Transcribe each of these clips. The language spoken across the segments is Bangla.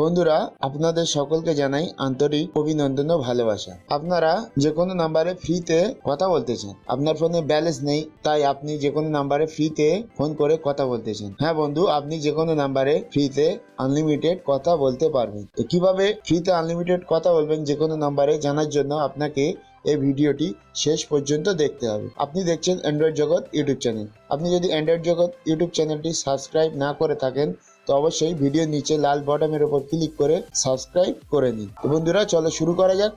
বন্ধুরা, আপনাদের সকলকে জানাই আন্তরিক অভিনন্দন ও ভালোবাসা। আপনারা যে কোনো নাম্বারে ফ্রিতে কথা বলতে চান আপনার ফোনে ব্যালেন্স নেই, তাই আপনি যে কোনো নাম্বারে ফ্রিতে ফোন করে কথা বলতে চান হ্যাঁ বন্ধু, আপনি যে কোনো নাম্বারে ফ্রিতে আনলিমিটেড কথা বলতে পারবেন। তো কীভাবে ফ্রিতে আনলিমিটেড কথা বলবেন যে কোনো নাম্বারে জানার জন্য আপনাকে এই ভিডিওটি শেষ পর্যন্ত দেখতে হবে। আপনি দেখছেন অ্যান্ড্রয়েড জগৎ ইউটিউব চ্যানেল। আপনি যদি অ্যান্ড্রয়েড জগৎ ইউটিউব চ্যানেলটি সাবস্ক্রাইব না করে থাকেন তো অবশ্যই ভিডিওর নিচে লাল বটমের উপর ক্লিক করে সাবস্ক্রাইব করে নিন। তো বন্ধুরা, চলো শুরু করা যাক।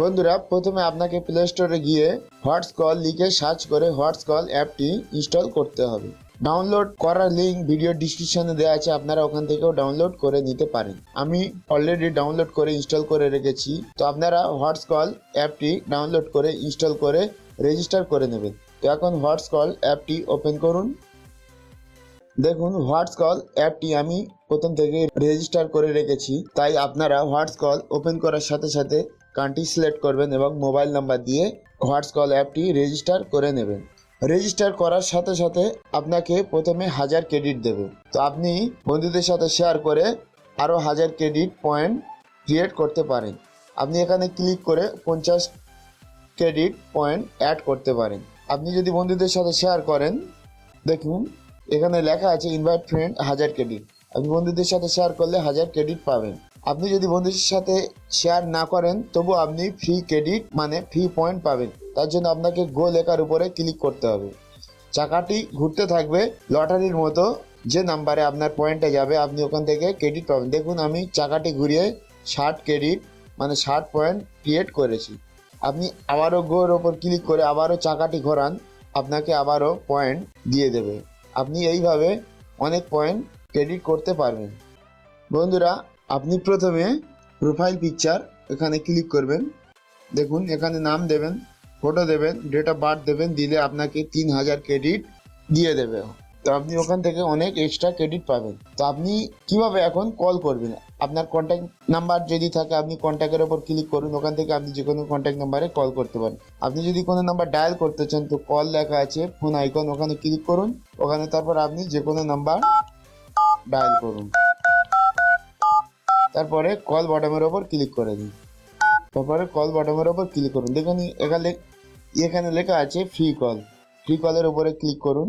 বন্ধুরা, প্রথমে আপনাকে প্লে স্টোরে গিয়ে হোয়াটস কল লিখে সার্চ করে হোয়াটস কল অ্যাপটি ইনস্টল করতে হবে। ডাউনলোড করার লিঙ্ক ভিডিও ডিসক্রিপশনে দেওয়া আছে, আপনারা ওখান থেকেও ডাউনলোড করে নিতে পারেন। আমি অলরেডি ডাউনলোড করে ইনস্টল করে রেখেছি, তো আপনারা হোয়াটস কল অ্যাপটি ডাউনলোড করে ইনস্টল করে রেজিস্টার করে নেবেন। তো এখন হোয়াটস কল অ্যাপটি ওপেন করুন। দেখুন, হোয়াটস কল অ্যাপটি আমি প্রথম থেকে রেজিস্টার করে রেখেছি। তাই আপনারা হোয়াটস কল ওপেন করার সাথে সাথে কান্ট্রি সিলেক্ট করবেন এবং মোবাইল নাম্বার দিয়ে হোয়াটস কল অ্যাপটি রেজিস্টার করে নেবেন। রেজিস্টার করার সাথে সাথে আপনাকে প্রথমে হাজার ক্রেডিট দেবে। তো আপনি বন্ধুদের সাথে শেয়ার করে আরও হাজার ক্রেডিট পয়েন্ট ক্রিয়েট করতে পারেন। আপনি এখানে ক্লিক করে পঞ্চাশ ক্রেডিট পয়েন্ট অ্যাড করতে পারেন। আপনি যদি বন্ধুদের সাথে শেয়ার করেন, দেখুন এখানে লেখা আছে ইনভাইট ফ্রেন্ড হাজার ক্রেডিট আপনি বন্ধুদের সাথে শেয়ার করলে হাজার ক্রেডিট পাবেন। আপনি যদি বন্ধুদের সাথে শেয়ার না করেন, তবু আপনি ফ্রি ক্রেডিট মানে ফ্রি পয়েন্ট পাবেন। তার জন্য আপনাকে গো লেখার উপরে ক্লিক করতে হবে। চাকাটি ঘুরতে থাকবে লটারির মতো, যে নাম্বারে আপনার পয়েন্টে যাবে, আপনি ওখান থেকে ক্রেডিট পাবেন। দেখুন, আমি চাকাটি ঘুরিয়ে ষাট ক্রেডিট মানে ষাট পয়েন্ট ক্রিয়েট করেছি। আপনি আবারও গোর ওপর ক্লিক করে আবারও চাকাটি ঘোরান, আপনাকে আবারও পয়েন্ট দিয়ে দেবে। আপনি এইভাবে অনেক পয়েন্ট ক্রেডিট করতে পারবেন। বন্ধুরা, আপনি প্রথমে প্রোফাইল পিকচার এখানে ক্লিক করবেন। দেখুন, এখানে নাম দেবেন ফটো দেবেন ডেট অফ বার্থ দেবেন, দিলে আপনাকে তিন হাজার ক্রেডিট দিয়ে দেবে। তো আপনি ওখান থেকে অনেক এক্সট্রা ক্রেডিট পাবেন। তো আপনি কীভাবে এখন কল করবেন? আপনার কন্ট্যাক্ট নাম্বার যদি থাকে, আপনি কন্ট্যাক্টের ওপর ক্লিক করুন। ওখান থেকে আপনি যে কোনো কন্ট্যাক্ট নাম্বারে কল করতে পারেন। আপনি যদি কোনো নাম্বার ডায়াল করতে চান, তো কল লেখা আছে ফোন আইকন ওখানে ক্লিক করুন। ওখানে তারপর আপনি যে কোনো নাম্বার ডায়াল করুন। তারপরে কল বটমের ওপর ক্লিক করে দিন। তারপরে কল বটমের ওপর ক্লিক করুন। দেখুন, এখানে এখানে লেখা আছে ফ্রি কল ফ্রি কলের উপরে ক্লিক করুন।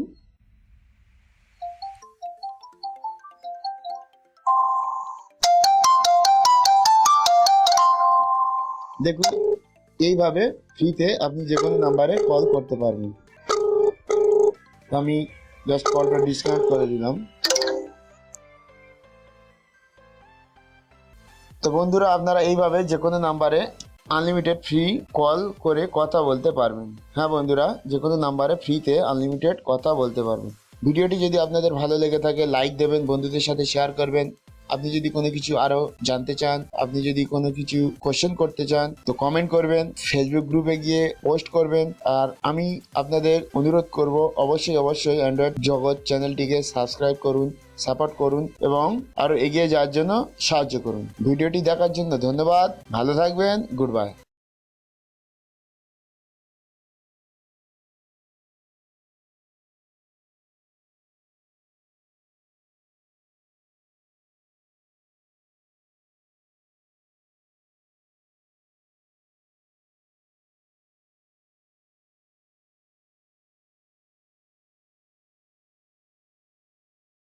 দেখুন, এইভাবে ফ্রিতে আপনি যে কোনো নাম্বারে কল করতে পারবেন। আমি জাস্ট কলটা ডিসকানেক্ট করে দিলাম। তো বন্ধুরা, আপনারা এইভাবে যে কোনো নাম্বারে আনলিমিটেড ফ্রি কল করে কথা বলতে পারবেন। হ্যাঁ বন্ধুরা, যে কোনো নাম্বারে ফ্রিতে আনলিমিটেড কথা বলতে পারবেন। ভিডিওটি যদি আপনাদের ভালো লেগে থাকে লাইক দেবেন, বন্ধুদের সাথে শেয়ার করবেন। আপনি যদি কোনো কিছু আরও জানতে চান, আপনি যদি কোনো কিছু কোয়েশ্চেন করতে চান, তো কমেন্ট করবেন ফেসবুক গ্রুপে গিয়ে পোস্ট করবেন। আর আমি আপনাদের অনুরোধ করব, অবশ্যই অবশ্যই অ্যান্ড্রয়েড জগৎ চ্যানেলটিকে সাবস্ক্রাইব করুন সাপোর্ট করুন এবং আরও এগিয়ে যাওয়ার জন্য সাহায্য করুন। ভিডিওটি দেখার জন্য ধন্যবাদ। ভালো থাকবেন। Good bye